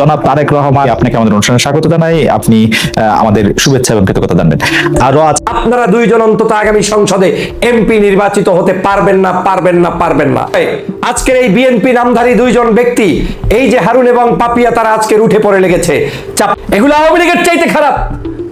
জনাব তারেক রহমান, আপনাকে আমাদের অনুষ্ঠানে স্বাগত জানাই। আপনি আমাদের শুভেচ্ছা এবং কৃতজ্ঞতা জানবেন। আরও আপনারা দুইজন অন্তত আগামী সংসদে এমপি নির্বাচিত হতে পারবেন না পারবেন না পারবেন না। আজকের এই বিএনপি নামধারী দুইজন ব্যক্তি, এই যে হারুন এবং পাপিয়া, তারা আজকে উঠে পড়ে লেগেছে। এগুলো আওয়ামী লীগের চাইতে খারাপ।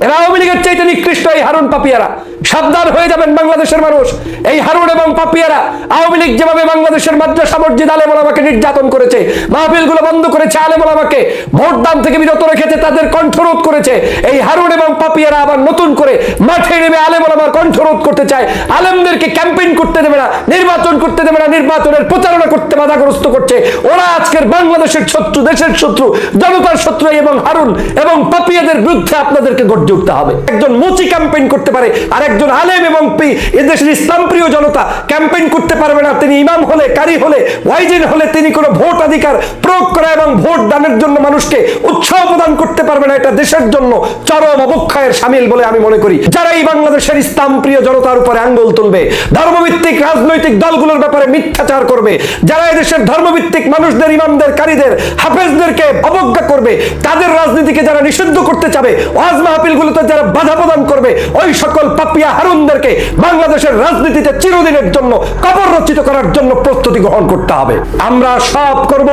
এরা আওয়ামী লীগের চাইতে নিকৃষ্ট এই হারুন পাপিয়ারা। সাবধান হয়ে যাবেন বাংলাদেশের মানুষ। এই হারুন এবং পাপিয়ারা আওয়ামী লীগ যেভাবে বাংলাদেশের মাদ্রাসা মসজিদ আলেম ওলামাকে নির্যাতন করেছে, মাহফিলগুলো বন্ধ করেছে আলেম ওলামাকে ভোট দান থেকে বিরত রেখেছে, তাদের কণ্ঠরোধ করেছে। এই হারুন এবং পাপিয়ারা আবার নতুন করে মাঠে নেমে আলেম ওলামার কণ্ঠরোধ করতে চায়। আলেমদেরকে ক্যাম্পেইন করতে দেবে না, নির্বাচন করতে দেবে না, নির্বাচনের প্রচারণা করতে বাধাগ্রস্ত করছে। ওরা আজকের বাংলাদেশের শত্রু, দেশের শত্রু, জনতার শত্রু এবং হারুন এবং পাপিয়াদের বিরুদ্ধে আপনাদেরকে গর্জে উঠতে হবে। একজন মুচি ক্যাম্পেইন করতে পারে আর একজন আলেম এবং পি- এদেশের ইসলাম প্রিয় জনতা ক্যাম্পেইন করতে পারবে না। তিনি ইমাম হলে, কারি হলে, ওয়াইজিন হলে তিনি কোনো ভোট অধিকার প্রয়োগ করা এবং ভোট দানের জন্য মানুষকে উৎসাহ প্রদান করতে পারবে না। এটা দেশের জন্য চরম অবক্ষয়ের সামিল বলে আমি মনে করি। যারা এই বাংলাদেশের ইসলাম প্রিয় জনতার উপরে আঙ্গুল তুলবে, ধর্মভিত্তিক রাজনৈতিক দলগুলোর ব্যাপারে মিথ্যাচার করবে, যারা এদেশের ধর্মভিত্তিক মানুষদের, ইমামদের, কারীদের, হাফেজদেরকে অবজ্ঞা করবে, তাদের রাজনীতিকে যারা নিষিদ্ধ করতে চাবে, ওয়াজ মাহফিলগুলোতে যারা বাধা প্রদান করবে, ওই সকল পাপিয়া হারুনদেরকে বাংলাদেশের রাজনীতিতে চিরদিনের জন্য কবর রচিত করার জন্য প্রস্তুতি গ্রহণ করতে হবে। আমরা সব করব,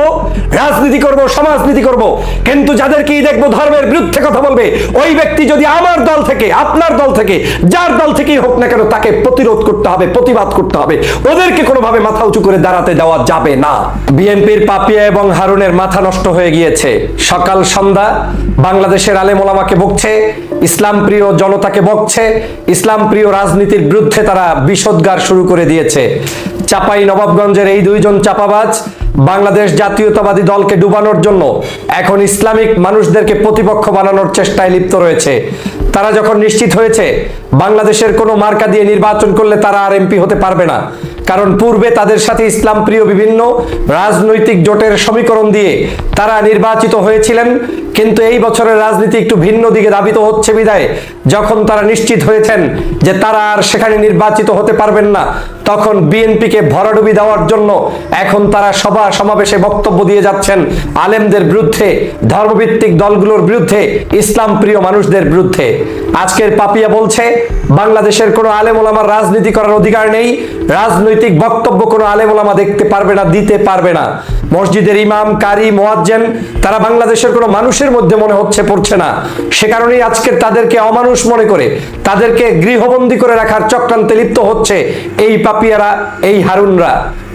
রাজনীতি করব, সমাজনীতি করব, কিন্তু যাদেরকেই দেখব ধর্মের বিরুদ্ধে কথা বলবে, ওই ব্যক্তি যদি আমার দল থেকে, আপনার দল থেকে, যার দল থেকেই হোক না কেন তাকে প্রতিরোধ করতে হবে, প্রতিবাদ করতে হবে। ওদেরকে কোনোভাবে মাথা উঁচু করে দাঁড়াতে দেওয়া যাবে না। বিএনপির পাপিয়া এবং হারুনের মাথা নষ্ট হয়ে গিয়েছে। সকাল সন্ধ্যা বাংলাদেশের আলেম ওলামাকে বকছে ইসলাম প্রিয় জনতাকে বকছে, ইসলাম প্রিয় রাজনীতির বিরুদ্ধে তারা বিষোদ্গার শুরু করে দিয়েছে। চাপাই নবাবগঞ্জের এই দুইজন চাপাবাজ বাংলাদেশ জাতীয়তাবাদী দলকে ডুবানোর জন্য এখন ইসলামিক মানুষদেরকে প্রতিপক্ষ বানানোর চেষ্টায় লিপ্ত রয়েছে। তারা যখন নিশ্চিত হয়েছে, বাংলাদেশের কোনো মার্কা দিয়ে নির্বাচন করলে তারা আর এমপি হতে পারবে না। কারণ পূর্বে তাদের সাথে ইসলাম প্রিয় বিভিন্ন রাজনৈতিক জোটের সমীকরণ দিয়ে তারা নির্বাচিত হয়েছিলেন, কিন্তু এই বছরের রাজনীতি একটু ভিন্ন দিকে দাবিত হচ্ছে বিদায় যখন তারা নিশ্চিত হয়েছেন যে তারা আর সেখানে নির্বাচিত হতে পারবেন না, তখন বিএনপিকে ভরাডুবি দেওয়ার জন্য এখন তারা সভা সমাবেশে বক্তব্য দিয়ে যাচ্ছেন আলেমদের বিরুদ্ধে, ধর্মভিত্তিক দলগুলোর বিরুদ্ধে ইসলাম প্রিয় মানুষদের বিরুদ্ধে। আজকের পাপিয়া বলছে, বাংলাদেশের কোনো আলেম ওলামার রাজনীতি করার অধিকার নেই, রাজনৈতিক বক্তব্য কোনো আলেম ওলামা দেখতে পারবে না, দিতে পারবে না। মসজিদের ইমাম, কারি, মোয়াজ্জেন, তারা বাংলাদেশের কোনো মানুষের মধ্যে মনে হচ্ছে পড়ছে না। সে কারণেই আজকের তাদেরকে অমানুষ মনে করে, তাদেরকে গৃহবন্দী করে রাখার চক্রান্তে লিপ্ত হচ্ছে এই পাপিয়ারা, এই হারুনরা।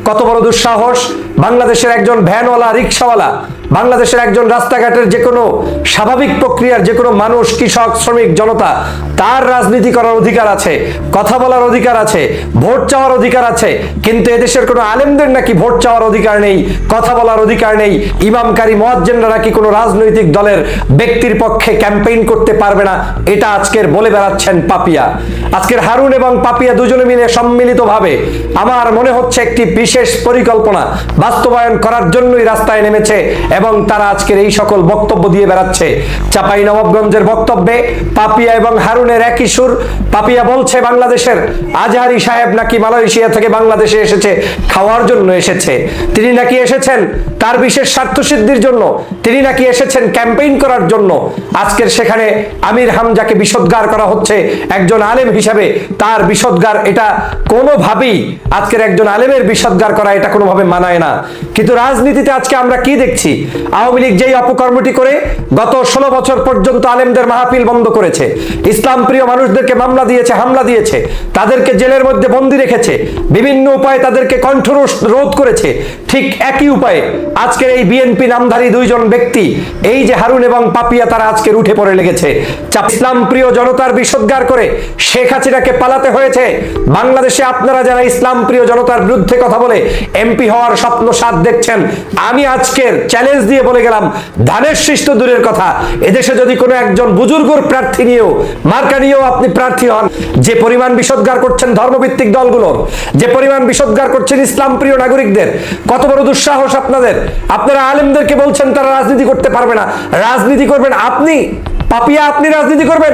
কত বড় দুঃসাহস, বাংলাদেশের একজন ভ্যানওয়ালা, রিক্সাওয়ালা বাংলাদেশের একজন রাস্তাঘাটের যে কোনো স্বাভাবিক প্রক্রিয়ার যে কোনো মানুষ, কৃষক, শ্রমিক, জনতা, তার রাজনীতি করার অধিকার আছে, কথা বলার অধিকার আছে, ভোট চাওয়ার অধিকার আছে, কিন্তু এদেশের কোনো আলেমদের নাকি ভোট চাওয়ার অধিকার নেই, কথা বলার অধিকার নেই ইমামকারী মহাজ্জেনরা নাকি কোনো রাজনৈতিক দলের ব্যক্তির পক্ষে ক্যাম্পেইন করতে পারবে না, এটা আজকের বলে বেড়াচ্ছেন পাপিয়া। আজকের হারুন এবং পাপিয়া দুজনে মিলে সম্মিলিতভাবে আমার মনে হচ্ছে একটি বিশেষ পরিকল্পনা বাস্তবায়ন করার জন্যই রাস্তায় নেমেছে এবং তারা আজকের এই সকল বক্তব্য দিয়ে বেড়াচ্ছে। চাপাই নবাবগঞ্জের বক্তব্যে পাপিয়া এবং হারুনের একই সুর। পাপিয়া বলছে, বাংলাদেশের আজহারি সাহেব নাকি মালয়েশিয়া থেকে বাংলাদেশে এসেছে, খাওয়ার জন্য এসেছে। তিনি নাকি এসেছেন তার বিশেষ স্বার্থ সিদ্ধির জন্য। তিনি নাকি এসেছেন ক্যাম্পেইন করার জন্য। আজকের সেখানে আমির হামজাকে বিষোদ্গার করা হচ্ছে একজন আলেম হিসাবে। তার বিষোদ্গার এটা কোনোভাবেই আজকের একজন আলেমের বিষোদ্গার করা এটা কোনোভাবে মানায় না। কিন্তু রাজনীতিতে আজকে আমরা কি দেখছি? আওয়ামী লীগ যেই অপকর্মটি করে গত ষোলো বছর পর্যন্ত আলেমদের মাহফিল বন্ধ করেছে, ইসলাম প্রিয় মানুষদেরকে মামলা দিয়েছে, হামলা দিয়েছে, তাদেরকে জেলের মধ্যে বন্দি রেখেছে, বিভিন্ন উপায়ে তাদেরকে কণ্ঠরোষ রোধ করেছে, ঠিক একই উপায়ে আজকের এই বিএনপি নামধারী দুইজন ব্যক্তি, এই যে হারুন এবং পাপিয়া তারা আজকের উঠে পড়ে লেগেছে। ইসলাম প্রিয় জনতার বিষোদ্গার করে শেখ হাসিনাকে পালাতে হয়েছে। বাংলাদেশে আপনারা যারা ইসলাম প্রিয় জনতার বিরুদ্ধে কথা বলে এমপি হওয়ার স্বপ্ন সাথ দেখছেন, আমি আজকের চ্যালেঞ্জ দিয়ে বলে গেলাম ধানের শিষ্ট দূরের কথা। এদেশে যদি কোনো একজন বুজুর্গর প্রার্থী নিয়েও, মার্কা নিয়েও আপনি প্রার্থী হন, যে পরিমাণ বিষদগার করছেন ধর্মভিত্তিক দলগুলোর, যে পরিমাণ বিষদগার করছেন ইসলাম প্রিয় নাগরিকদের, কত বড় দুঃসাহস আপনাদের। আপনারা আলেমদেরকে বলছেন, তারা রাজনীতি করতে পারবে না। রাজনীতি করবেন আপনি। পাপিয়া, আপনি রাজনীতি করবেন।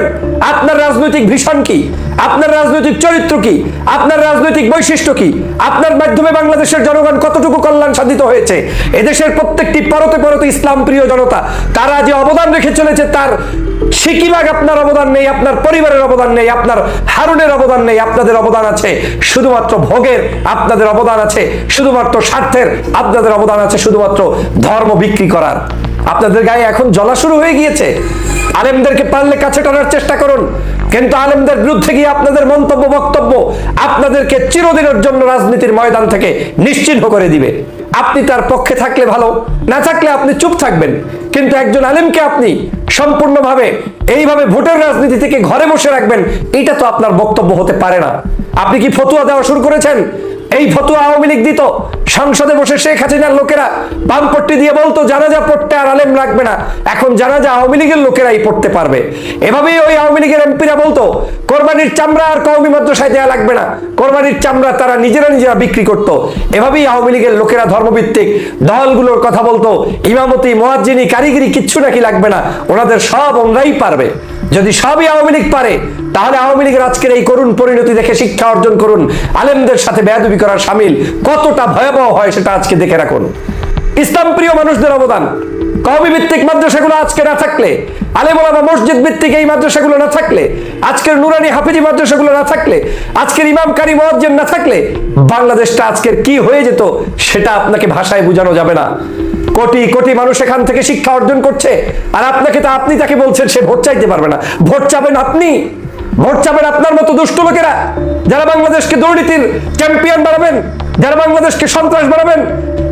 আপনার রাজনৈতিক ভীষণ কি? আপনার রাজনৈতিক চরিত্র কি? আপনার রাজনৈতিক বৈশিষ্ট্য কি? আপনার মাধ্যমে বাংলাদেশের জনগণ কতটুকু কল্যাণ সাধিত হয়েছে? এদেশের প্রত্যেকটি পরতে পরতে ইসলাম প্রিয় জনতা, তারা যে অবদান রেখে চলেছে, তার সিকিবাগ আপনার অবদান নেই, আপনার পরিবারের অবদান নেই, আপনার হারুনের অবদান নেই, আপনাদের অবদান আছে শুধুমাত্র ভোগের, আপনাদের অবদান আছে শুধুমাত্র স্বার্থের, আপনাদের অবদান আছে শুধুমাত্র ধর্ম বিক্রি করার। আপনাদের গায়ে এখন জ্বলা শুরু হয়ে গিয়েছে। আলেমদেরকে পারলে কাছে টানার চেষ্টা করুন। কিন্তু আলেমদের বিরুদ্ধে গিয়ে আপনাদের মন্তব্য, বক্তব্য আপনাদেরকে চিরদিনের জন্য রাজনীতির ময়দান থেকে নিশ্চিহ্ন করে দিবে। আপনি তার পক্ষে থাকলে ভালো, না থাকলে আপনি চুপ থাকবেন। কিন্তু একজন আলেমকে আপনি সম্পূর্ণভাবে এইভাবে ভোটের রাজনীতি থেকে ঘরে বসে রাখবেন, এটা তো আপনার বক্তব্য হতে পারে না। আপনি কি ফতুয়া দেওয়া শুরু করেছেন? এই ফতুয়া আওয়ামী লীগ দিত। সংসদে বসে শেখ হাসিনার লোকেরা বামপট্টি দিয়ে বলতো, জানাজা পড়তে আর আলেম লাগবে না। এখন জানাজা আওয়ামী লীগের লোকেরাই পড়তে পারবে। এভাবেই ওই আওয়ামী লীগের এমপিরা বলতো, কোরবানির চামড়া আর কওমি মাদ্রাসায় দেওয়া লাগবে না। কোরবানির চামড়া তারা নিজেরা নিজেরা বিক্রি করত। এভাবেই আওয়ামী লীগের লোকেরা ধর্মভিত্তিক দলগুলোর কথা বলতো, ইমামতি, মোয়াজ্জিনী, কারিগরি কিচ্ছু নাকি লাগবে না। ওনাদের সব ওনরাই পারবে। যদি সবই আওয়ামী লীগ পারে, তাহলে আওয়ামী লীগের আজকের এই করুণ পরিণতি দেখে শিক্ষা অর্জন করুন। আলেমদের সাথে বেয়াদবি করার সামিল কতটা ভয়াবহ হয় সেটা আজকে দেখে রাখুন। ইসলাম প্রিয় মানুষদের অবদান কবি ভিত্তিক মাদ্রাসাগুলো আজকে না থাকলে, আলেমোলামা মসজিদ ভিত্তিক এই মাদ্রাসাগুলো না থাকলে, আজকের নুরানি হাফিজি মাদ্রাসাগুলো না থাকলে, আজকের ইমাম কারি মুয়াজ্জিন না থাকলে, বাংলাদেশটা আজকের কি হয়ে যেত সেটা আপনাকে ভাষায় বোঝানো যাবে না। কোটি কোটি মানুষ এখান থেকে শিক্ষা অর্জন করছে। আর আপনাকে তো আপনি তাকে বলছেন, সে ভোট চাইতে পারবে না। ভোট চাবেন আপনি। ভোট চাবেন আপনার মতো দুষ্ট লোকেরা। যারা বাংলাদেশকে দুর্নীতির চ্যাম্পিয়ন বানাবেন, যারা বাংলাদেশকে সন্ত্রাস বানাবেন,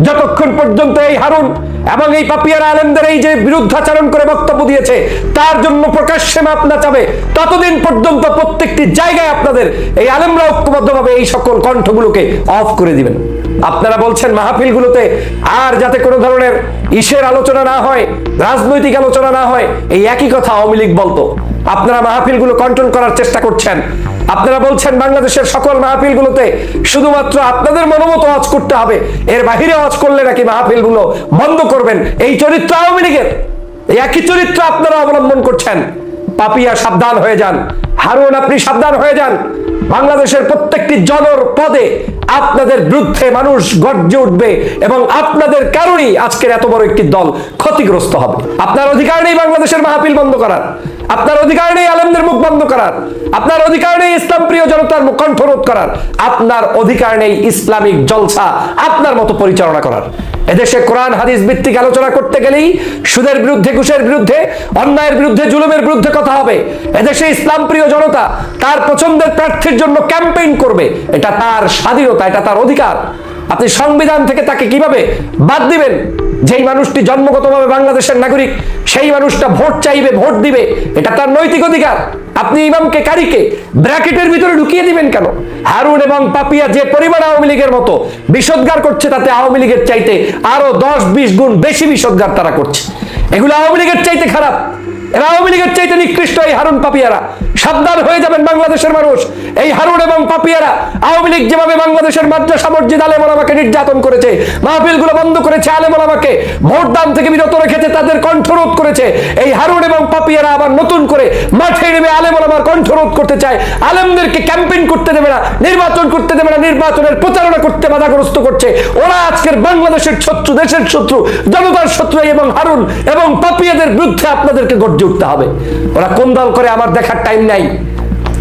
যতক্ষণ পর্যন্ত এই হারুন এবং এই পাপিয়ার আলেমদের এই যে বিরুদ্ধাচারণ করে বক্তব্য দিয়েছে, তার জন্য প্রকাশ্যে মাপ না চাবে, ততদিন পর্যন্ত প্রত্যেকটি জায়গায় আপনাদের এই আলেমরা ঐক্যবদ্ধভাবে এই সকল কণ্ঠগুলোকে অফ করে দিবেন। আপনারা বলছেন মাহফিলগুলোতে আর যাতে কোনো ধরনের ইসের আলোচনা না হয়, রাজনৈতিক আলোচনা না হয়, এই একই কথা আওয়ামী লীগ বলতো। আপনারা মাহফিলগুলো কন্ট্রোল করার চেষ্টা করছেন। আপনারা বলছেন বাংলাদেশের সকল মাহফিলগুলোতে শুধুমাত্র আপনাদের মনোমতো আওয়াজ করতে হবে। এর বাহিরে আওয়াজ করলে নাকি মাহফিলগুলো বন্ধ করবেন? এই চরিত্র আওয়ামী লীগের। এই একই চরিত্র আপনারা অবলম্বন করছেন। পাপিয়া সাবধান হয়ে যান। হারুন, আপনি সাবধান হয়ে যান। বাংলাদেশের প্রত্যেকটি জনর পদে আপনাদের বিরুদ্ধে মানুষ গর্জে উঠবে এবং আপনাদের কারণেই আজকের এত বড় একটি দল ক্ষতিগ্রস্ত হবে। আপনার অধিকার নেই বাংলাদেশের মাহফিল বন্ধ করার। আপনার অধিকার নেই আলেমদের মুখ বন্ধ করার। আপনার অধিকার নেই ইসলাম প্রিয় জনতার মুখ কণ্ঠরোধ করার। আপনার অধিকার নেই ইসলামিক জলসা আপনার মতো পরিচালনা করার। এদেশে কোরআন, হাদিস ভিত্তিক আলোচনা করতে গেলেই সুদের বিরুদ্ধে, ঘুষের বিরুদ্ধে, অন্যায়ের বিরুদ্ধে, জুলুমের বিরুদ্ধে কথা হবে। এদেশে ইসলাম প্রিয় জনতা তার পছন্দের প্রার্থীর জন্য ক্যাম্পেইন করবে। এটা তার স্বাধীনতা, এটা তার অধিকার। আপনি সংবিধান থেকে তাকে কীভাবে বাদ দিবেন? যেই মানুষটি জন্মগতভাবে বাংলাদেশের নাগরিক, সেই মানুষটা ভোট চাইবে, ভোট দিবে। এটা তার নৈতিক অধিকার। আপনি ইমামকে, কারিকে ব্র্যাকেটের ভিতরে ঢুকিয়ে দিবেন কেন? হারুন এবং পাপিয়া যে পরিমাণ আওয়ামী লীগের মতো বিষোদ্গার করছে, তাতে আওয়ামী লীগের চাইতে আরও দশ বিশ গুণ বেশি বিষোদ্গার তারা করছে। এগুলো আওয়ামী লীগের চাইতে খারাপ। এরা আওয়ামী লীগের চাইতে নিকৃষ্ট এই হারুন পাপিয়ারা। সাবধান হয়ে যাবেন বাংলাদেশের মানুষ। এই হারুন এবং পাপিয়ারা আওয়ামী লীগ যেভাবে বাংলাদেশের মাদ্রাসা, মসজিদ আলেম আমাকে নির্যাতন করেছে, মাহফিলগুলো বন্ধ করেছে আলেম আমাকে ভোট দান থেকে বিরত রেখেছে, তাদের কণ্ঠরোধ করেছে। এই হারুন এবং পাপিয়ারা আবার নতুন করে মাঠে নেমে আলেম আমার কণ্ঠরোধ করতে চায়। আলেমদেরকে ক্যাম্পেইন করতে দেবে না, নির্বাচন করতে দেবে না, নির্বাচনের প্রচারণা করতে বাধাগ্রস্ত করছে। ওরা আজকের বাংলাদেশের শত্রু, দেশের শত্রু, জনতার শত্রু এবং হারুন এবং পাপিয়াদের বিরুদ্ধে আপনাদেরকে গর্জে উঠতে হবে। ওরা কোন দল করে আমার দেখার টাইম নাই।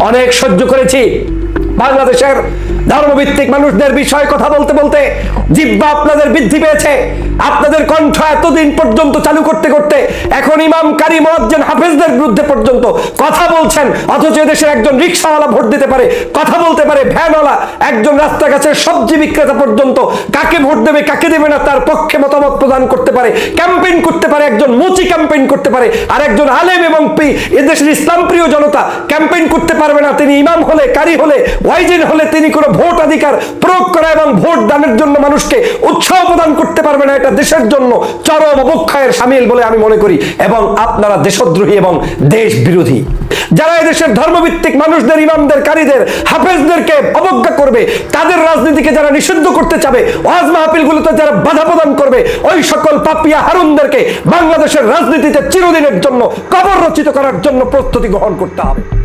অনেক সহ্য করেছি। বাংলাদেশের ধর্মভিত্তিক মানুষদের বিষয়ে কথা বলতে বলতে জিব্বা আপনাদের বৃদ্ধি পেয়েছে। আপনাদের কণ্ঠ এতদিন পর্যন্ত চালু করতে করতে এখন ইমাম কারি মোয়াজ্জেন হাফেজদের বিরুদ্ধে পর্যন্ত কথা বলছেন। অথচ দেশের একজন রিক্সাওয়ালা ভোট দিতে পারে, কথা বলতে পারে, ভ্যানওয়ালা একজন রাস্তা কাছের সবজি বিক্রেতা পর্যন্ত কাকে ভোট দেবে, কাকে দেবে না তার পক্ষে মতামত প্রদান করতে পারে, ক্যাম্পেইন করতে পারে, একজন মুচি ক্যাম্পেইন করতে পারে, আর একজন আলেম এবং পি- এদেশের ইসলাম প্রিয় জনতা ক্যাম্পেইন করতে পারবে না। তিনি ইমাম হলে, কারি হলে, ওয়াইজিন হলে তিনি কোনো ভোটাধিকার প্রয়োগ করা এবং ভোট দানের জন্য মানুষকে উৎসাহ প্রদান করতে পারবে না এটা দেশের জন্য চরম অবক্ষয়ের সামিল বলে আমি মনে করি। এবং আপনারা দেশদ্রোহী এবং দেশ বিরোধী যারা এদেশের ধর্মভিত্তিক মানুষদের, ইমামদের, কারীদের, হাফেজদেরকে অবজ্ঞা করবে, তাদের রাজনীতিকে যারা নিষিদ্ধ করতে চাবে, ওয়াজ মাহফিলগুলোতে যারা বাধা প্রদান করবে, ওই সকল পাপিয়া হারুনদেরকে বাংলাদেশের রাজনীতিতে চিরদিনের জন্য কবর রচিত করার জন্য প্রস্তুতি গ্রহণ করতে হবে।